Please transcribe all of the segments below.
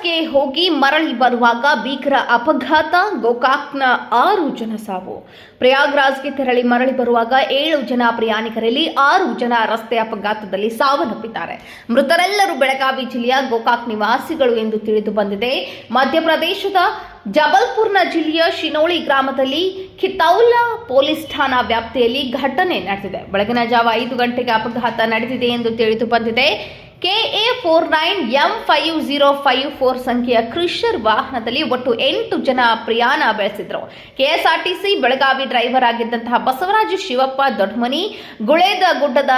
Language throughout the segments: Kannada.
ಪ್ರಯಾಗ್ರಾಜ್ಗೆ ಹೋಗಿ ಮರಳಿ ಬರುವಾಗ ಭೀಕರ ಅಪಘಾತ, ಗೋಕಾಕ್ನ ಆರು ಜನ ಸಾವು. ಪ್ರಯಾಗ್ರಾಜ್ಗೆ ತೆರಳಿ ಮರಳಿ ಬರುವಾಗ ಏಳು ಜನ ಪ್ರಯಾಣಿಕರಲ್ಲಿ ಆರು ಜನ ರಸ್ತೆ ಅಪಘಾತದಲ್ಲಿ ಸಾವನ್ನಪ್ಪಿದ್ದಾರೆ. ಮೃತರೆಲ್ಲರೂ ಬೆಳಗಾವಿ ಜಿಲ್ಲೆಯ ಗೋಕಾಕ್ ನಿವಾಸಿಗಳು ಎಂದು ತಿಳಿದು ಬಂದಿದೆ. ಮಧ್ಯಪ್ರದೇಶದ ಜಬಲ್ಪುರ್ನ ಜಿಲ್ಲೆಯ ಶಿನೋಳಿ ಗ್ರಾಮದಲ್ಲಿ ಖಿತೌಲಾ ಪೊಲೀಸ್ ಠಾಣಾ ವ್ಯಾಪ್ತಿಯಲ್ಲಿ ಘಟನೆ ನಡೆದಿದೆ. ಬೆಳಗಿನ ಜಾವ ಐದು ಗಂಟೆಗೆ ಅಪಘಾತ ನಡೆದಿದೆ ಎಂದು ತಿಳಿದು ಬಂದಿದೆ. KA four nine M five zero five four ಸಂಖ್ಯೆಯ ಕ್ರಿಷರ್ ವಾಹನದಲ್ಲಿ ಒಟ್ಟು ಎಂಟು ಜನ ಪ್ರಯಾಣ ಬೆಳೆಸಿದ್ರು. ಕೆಎಸ್ಆರ್ಟಿಸಿ ಬೆಳಗಾವಿ ಡ್ರೈವರ್ ಆಗಿದ್ದಂತಹ ಬಸವರಾಜ ಶಿವಪ್ಪ ದೊಡ್ಡಮನಿ ಗುಳೇದ ಗುಡ್ಡದ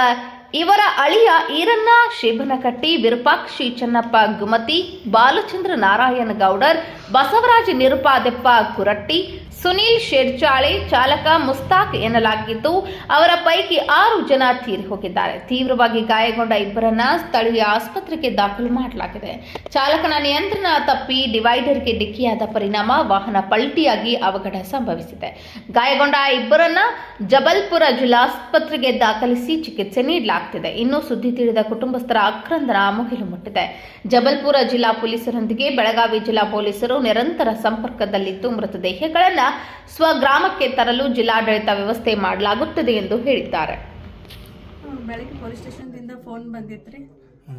ಇವರ ಅಳಿಯ ಈರಣ್ಣ ಶಿಬನಕಟ್ಟಿ ವಿರೂಪಾಕ್ಷಿ ಚನ್ನಪ್ಪ ಗುಮತಿ, ಬಾಲಚಂದ್ರ ನಾರಾಯಣ ಗೌಡರ್ ಬಸವರಾಜ ನಿರುಪಾದೆಪ್ಪ ಕುರಟ್ಟಿ ಸುನೀಲ್ ಶೇರ್ಚಾಳೆ ಚಾಲಕ ಮುಸ್ತಾಕ್ ಎನ್ನಲಾಗಿದ್ದು, ಅವರ ಪೈಕಿ ಆರು ಜನ ತೀರಿ ಹೋಗಿದ್ದಾರೆ. ತೀವ್ರವಾಗಿ ಗಾಯಗೊಂಡ ಇಬ್ಬರನ್ನ ಸ್ಥಳೀಯ ಆಸ್ಪತ್ರೆಗೆ ದಾಖಲು ಮಾಡಲಾಗಿದೆ. ಚಾಲಕನ ನಿಯಂತ್ರಣ ತಪ್ಪಿ ಡಿವೈಡರ್ಗೆ ಡಿಕ್ಕಿಯಾದ ಪರಿಣಾಮ ವಾಹನ ಪಲ್ಟಿಯಾಗಿ ಅವಘಡ ಸಂಭವಿಸಿದೆ. ಗಾಯಗೊಂಡ ಇಬ್ಬರನ್ನ ಜಬಲ್ಪುರ ಜಿಲ್ಲಾಸ್ಪತ್ರೆಗೆ ದಾಖಲಿಸಿ ಚಿಕಿತ್ಸೆ ನೀಡಲಾಗುತ್ತಿದೆ ಇನ್ನು ಸುದ್ದಿ ತಿಳಿದ ಕುಟುಂಬಸ್ಥರ ಅಕ್ರಂದನ ಮುಗಿಲು ಮುಟ್ಟಿದೆ. ಜಬಲ್ಪುರ ಜಿಲ್ಲಾ ಪೊಲೀಸರೊಂದಿಗೆ ಬೆಳಗಾವಿ ಜಿಲ್ಲಾ ಪೊಲೀಸರು ನಿರಂತರ ಸಂಪರ್ಕದಲ್ಲಿದ್ದು, ಮೃತದೇಹಗಳನ್ನ ಸ್ವಗ್ರಾಮಕ್ಕೆ ತರಲು ಜಿಲ್ಲಾಡಳಿತ ವ್ಯವಸ್ಥೆ ಮಾಡಲಾಗುತ್ತದೆ ಎಂದು ಹೇಳಿದ್ದಾರೆ. ಬೆಳಗ್ಗೆ ಪೊಲೀಸ್ ಸ್ಟೇಷನ್ದಿಂದ ಫೋನ್ ಬಂದಿತ್ತು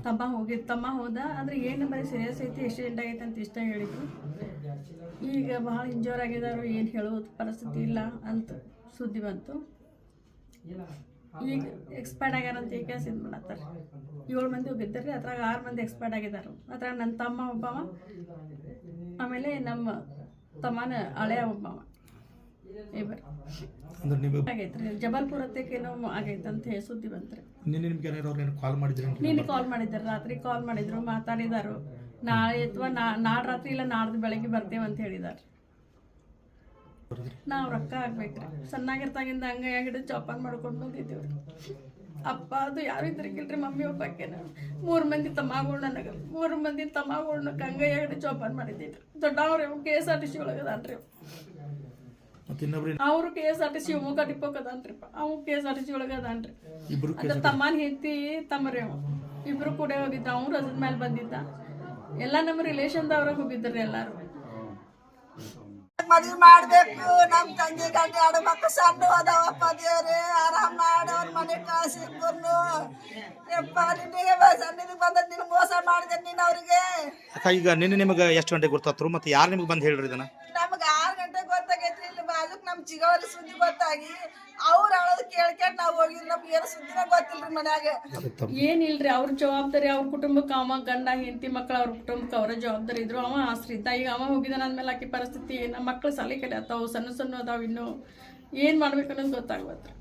ತಮ್ಮ ಹೋಗಿ ತಮ್ಮ ಹೋದ, ಆದರೆ ಏನು ಬರೀ ಸೀರಿಯಸ್ ಐತಿ ಆಕ್ಸಿಡೆಂಟ್ ಆಗೈತೆ ಅಂತ ಇಷ್ಟ ಹೇಳಿದ್ರು. ಈಗ ಬಹಳ ಇಂಜೋರ್ ಆಗಿದಾರು, ಏನು ಹೇಳೋದು? ಪರಿಸ್ಥಿತಿ ಇಲ್ಲ ಅಂತ ಸುದ್ದಿ ಬಂತು. ಈಗ ಎಕ್ಸ್ಪೈರ್ಡ್ ಆಗ್ಯಾರಂತ ಈಗ ಇದು ಮಾಡತ್ತಾರೆ. ಏಳು ಮಂದಿ ಹೋಗಿದ್ದಾರೆ, ಅದ್ರಾಗ ಆರು ಮಂದಿ ಎಕ್ಸ್ಪೈರ್ಡ್ ಆಗಿದ್ದಾರೆ ಅದ್ರಾಗ ನನ್ನ ತಮ್ಮ, ಒಬ್ಬವ, ಆಮೇಲೆ ನಮ್ಮ ತಮ್ಮನ ಹಳೆಯ ಇಬ್ಬರು ಅಂದ್ರೆ ನೀವು ಆಗೈತ್ರಿ ಜಬಲ್ಪುರ ಏನೋ ಆಗೈತೆ ಅಂತ ಹೇಳಿ ಸುದ್ದಿ ಬಂತ್ರಿ. ನಿನ್ನೆ ನಿಮ್ಗೆ ಏನಾರು ಅವ್ರು ಕಾಲ್ ಮಾಡಿದ್ರಿ ನಿನ್ನೆ ಕಾಲ್ ಮಾಡಿದ್ರು ರಾತ್ರಿ ಕಾಲ್ ಮಾಡಿದ್ರು ಮಾತಾಡಿದಾರು. ನಾಳೆ ಅಥವಾ ನಾಳೆ ರಾತ್ರಿ ಇಲ್ಲ ನಾಡ್ದು ಬೆಳಗ್ಗೆ ಬರ್ತೇವೆ ಅಂತ ಹೇಳಿದಾರೆ. ನಾವು ರೊಕ್ಕ ಹಾಕ್ಬೇಕ್ರಿ. ಸಣ್ಣಾಗಿರ್ತಾಗಿಂದ ಹಂಗ ಹಿಡಿದು ಚೌಪಾನ್ ಮಾಡ್ಕೊಂಡು ಬಂದಿದ್ದೀವಿ ಅಪ್ಪ ಅದು ಯಾರು ಇದ್ರಿಗಿಲ್ರಿ ಮಮ್ಮಿ ಒಬ್ಬಾಕೆನ ಮೂರು ಮಂದಿ ತಮ್ಮಗಳು ನನಗೆ ಮೂರು ಮಂದಿ ತಮ್ಮಗಳನ್ನ ಗಂಗಯ್ಯ ಹಿಡಿದು ಚೌಪಾನ್ ಮಾಡಿದ್ದೀನಿ ದೊಡ್ಡವ್ರಿ K S R T C ಒಳಗದಾನ್ರಿ ಮತ್ತೆ ಇನ್ನೊಬ್ರು ಅವರು K S R T C Shivamogga ಡಿಪೋಕ್ ಅದಾನ್ರಿಪ್ಪ ಅವು K S R T C ಒಳಗೆ ಅದಾನ್ರಿ ಅದ ತಮ್ಮನ ಹೆಂಡತಿ ತಮ್ಮರಿ ಅವ. ಇಬ್ರು ಕೂಡ ಹೋಗಿದ್ದ ಅವ್ನು ರಜದ ಮೇಲೆ ಬಂದಿದ್ದ. ಎಲ್ಲ ನಮ್ಮ ರಿಲೇಷನ್ದವ್ರ ಹೋಗಿದ್ರಿ ಎಲ್ಲಾರು. ಮದ್ವಿ ಮಾಡ್ಬೇಕು ನಮ್ ತಂಗಿ ಗಂಡ ಎರಡು ಮಕ್ಕಳು ಸಣ್ಣ ಅದಾವಪ್ಪ ದೇವ್ರಿ ಆರಾಮ್ ಮಾಡಿ ಅವ್ರ ಮನೆ ಕಳ್ಸಿದ್ರು ಯಪ್ಪ ನಿನ್ನೆ ಸನ್ನಿಧಿಗೆ ಬಂದ ನೀನು ಮೋಸ ಮಾಡಿದೆ ನೀನು ಅವ್ರಿಗೆ ಅಕ್ಕ ಈಗ ನಿನ್ನೆ ನಿಮಗೆ ಎಷ್ಟು ಗಂಟೆಗೆ ಗೊತ್ತಾತ್ರು ಮತ್ತೆ ಯಾರು ನಿಮ್ಗೆ ಬಂದು ಹೇಳ್ರಿ ಇದನ್ನ? ನಮ್ಗೆ ಆರು ಗಂಟೆಗೆ ಗೊತ್ತಾಗೈತ್ರಿ ಇಲ್ಲಿ ಬಾಜುಕ್ ನಮ್ ಚಿಗವರಿ ಸುದ್ದಿ ಗೊತ್ತಾಗಿ ಅವ್ರು ಅಳೋದು ಕೇಳ್ಕೊಂಡು ನಾವು ಹೋಗಿಲ್ಲ ನಮ್ಗೆ ಏನು ಸುದ್ದಿನ ಗೊತ್ತಿಲ್ರಿ ಮನ್ಯಾಗ. ಏನಿಲ್ರಿ ಅವ್ರ ಜವಾಬ್ದಾರಿ ಅವ್ರ ಕುಟುಂಬಕ್ಕೆ ಅವ ಗಂಡ ಹೆಂಡತಿ ಮಕ್ಳು ಅವ್ರ ಕುಟುಂಬಕ್ಕೆ ಅವರ ಜವಾಬ್ದಾರಿ ಇದ್ರು. ಅವ ಆಸ್ರಿ ಇದ್ದ ಈಗ ಅವ ಹೋಗಿದ್ದಾನ ಅಂದ್ಮೇಲೆ ಆಕಿ ಪರಿಸ್ಥಿತಿ ನಮ್ಮ ಮಕ್ಳು ಸಾಲಿ ಕಲಿಯತ್ತಾವು ಸಣ್ಣ ಸಣ್ಣ ಅದಾವ ಇನ್ನು. ಏನು ಮಾಡ್ಬೇಕು ಅನ್ನೋದು ಗೊತ್ತಾಗ್ಬತ್ರಿ